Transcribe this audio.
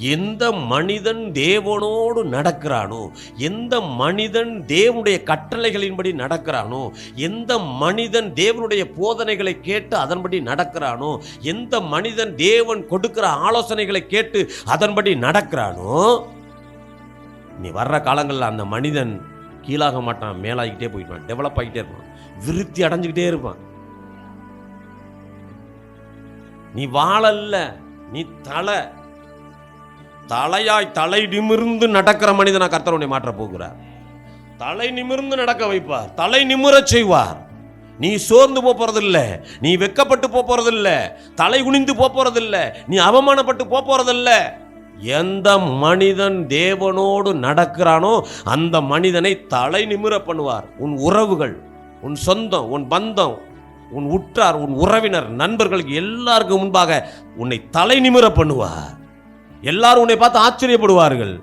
எந்த மனிதன் தேவனோடு நடக்கிறானோ எந்த மனிதன் தேவனுடைய கட்டளைகளின்படி நடக்கிறானோ எந்த மனிதன் தேவனுடைய போதனைகளை கேட்டு அதன்படி நடக்கிறானோ எந்த மனிதன் தேவன் கொடுக்கிற ஆலோசனைகளை கேட்டு அதன்படி நடக்கிறானோ நீ வர்ற காலங்களில் அந்த மனிதன் கீழாக மாட்டான் மேலாகிக்கிட்டே போயிடுவான் டெவலப் ஆகிட்டே இருப்பான் விருத்தி அடைஞ்சுக்கிட்டே இருப்பான். நீ வாழல்ல நீ தலை தலையாய் தலை நிமிர்ந்து நடக்கிற மனிதனை கர்த்தர் உன்னை மாற்ற போகிறார். தலை நிமிர்ந்து நடக்க வைப்பார். தலை நிமிரச் செய்வார். நீ சோர்ந்து போப் நீ வெக்கப்பட்டு போப் தலை குனிந்து போப் நீ அவமானப்பட்டு போப் எந்த மனிதன் தேவனோடு நடக்கிறானோ அந்த மனிதனை தலை நிமிர பண்ணுவார். உன் உறவுகள் உன் சொந்தம் உன் பந்தம் உன் உற்றார் உன் உறவினர் நண்பர்களுக்கு எல்லாருக்கும் முன்பாக உன்னை தலை நிமிர பண்ணுவார். எல்லாரும் உன்னை பார்த்து ஆச்சரியப்படுவார்கள்.